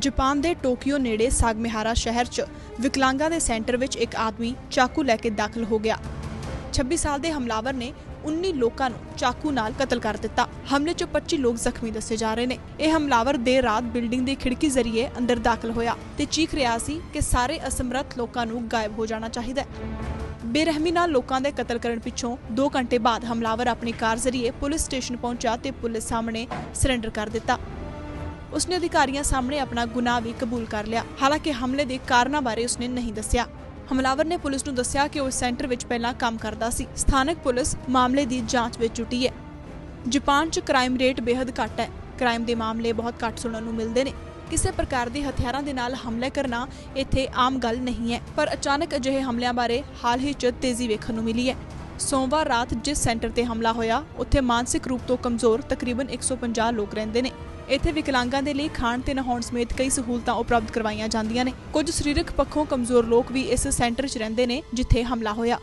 Japan ਦੇ Tokyo ਨੇੜੇ ਸਾਗਮਿਹਾਰਾ ਸ਼ਹਿਰ 'ਚ ਵਿਕਲਾਂਗਾਂ ਦੇ ਸੈਂਟਰ ਵਿੱਚ ਇੱਕ ਆਦਮੀ ਚਾਕੂ ਲੈ ਕੇ ਦਾਖਲ ਹੋ ਗਿਆ। 26 ਸਾਲ ਦੇ ਹਮਲਾਵਰ ਨੇ 19 ਲੋਕਾਂ ਨੂੰ ਚਾਕੂ ਨਾਲ ਕਤਲ ਕਰ ਦਿੱਤਾ। ਹਮਲੇ 'ਚ 25 ਲੋਕ ਜ਼ਖਮੀ ਦੱਸੇ ਜਾ ਰਹੇ ਨੇ। ਇਹ ਹਮਲਾਵਰ ਦੇਰ ਰਾਤ ਬਿਲਡਿੰਗ ਦੀ ਖਿੜਕੀ ਜ਼ਰੀਏ ਅੰਦਰ ਦਾਖਲ ਹੋਇਆ ਤੇ ਚੀਖ ਰਿਹਾ ਸੀ ਕਿ ਸਾਰੇ ਅਸਮਰੱਥ ਲੋਕਾਂ ਨੂੰ ਗਾਇਬ ਹੋ ਜਾਣਾ ਚਾਹੀਦਾ ਹੈ। ਬੇਰਹਿਮੀ ਨਾਲ ਲੋਕਾਂ ਦੇ ਕਤਲ ਕਰਨ ਪਿੱਛੋਂ 2 ਘੰਟੇ ਬਾਅਦ ਹਮਲਾਵਰ ਆਪਣੀ ਕਾਰ ਜ਼ਰੀਏ ਪੁਲਿਸ ਸਟੇਸ਼ਨ ਪਹੁੰਚਾ ਤੇ ਪੁਲਿਸ ਸਾਹਮਣੇ ਸਰੈਂਡਰ ਕਰ ਦਿੱਤਾ। ਉਸਨੇ ਅਧਿਕਾਰੀਆਂ ਸਾਹਮਣੇ ਆਪਣਾ ਗੁਨਾਹ ਵੀ ਕਬੂਲ ਕਰ ਲਿਆ। ਹਾਲਾਂਕਿ ਹਮਲੇ ਦੇ ਕਾਰਨਾਂ ਬਾਰੇ ਉਸਨੇ ਨਹੀਂ ਦੱਸਿਆ। ਹਮਲਾਵਰ ਨੇ ਪੁਲਿਸ ਨੂੰ ਦੱਸਿਆ ਕਿ ਉਹ ਸੈਂਟਰ ਵਿੱਚ ਪਹਿਲਾਂ ਕੰਮ ਕਰਦਾ ਸੀ। ਸਥਾਨਕ ਪੁਲਿਸ ਮਾਮਲੇ ਦੀ ਜਾਂਚ ਵਿੱਚ ਜੁਟੀ ਹੈ। ਜਾਪਾਨ 'ਚ ਕ੍ਰਾਈਮ ਰੇਟ ਬੇहद ਘੱਟ ਹੈ। ਕ੍ਰਾਈਮ ਦੇ ਮਾਮਲੇ ਬਹੁਤ ਘੱਟ ਸੁਣਨ ਨੂੰ ਮਿਲਦੇ ਨੇ। ਕਿਸੇ ਪ੍ਰਕਾਰ ਦੇ ਹਥਿਆਰਾਂ ਦੇ ਨਾਲ ਹਮਲੇ ਕਰਨਾ ਇੱਥੇ ਆਮ ਗੱਲ ਨਹੀਂ ਹੈ, ਪਰ ਅਚਾਨਕ ਅਜਿਹੇ ਹਮਲਿਆਂ ਬਾਰੇ ਹਾਲ ਹੀ 'ਚ ਤੇਜ਼ੀ ਵੇਖਣ ਨੂੰ ਮਿਲੀ ਹੈ। ਸੋਮਵਾਰ ਰਾਤ ਜਿਸ ਸੈਂਟਰ ਤੇ ਹਮਲਾ ਹੋਇਆ, ਉੱਥੇ ਮਾਨਸਿਕ ਰੂਪ ਤੋਂ ਕਮਜ਼ੋਰ ਤਕਰੀਬਨ 150 ਲੋਕ ਰਹਿੰਦੇ ਨੇ। ਇੱਥੇ ਵਿਕਲਾਂਗਾਂ ਦੇ ਲਈ ਖਾਣ ਤੇ ਨਹਾਉਣ ਸਮੇਤ ਕਈ ਸਹੂਲਤਾਂ ਉਪਲਬਧ ਕਰਵਾਈਆਂ ਜਾਂਦੀਆਂ ਨੇ। ਕੁਝ ਸਰੀਰਕ ਪੱਖੋਂ ਕਮਜ਼ੋਰ ਲੋਕ ਵੀ ਇਸ ਸੈਂਟਰ 'ਚ ਰਹਿੰਦੇ ਨੇ, ਜਿੱਥੇ ਹਮਲਾ ਹੋਇਆ।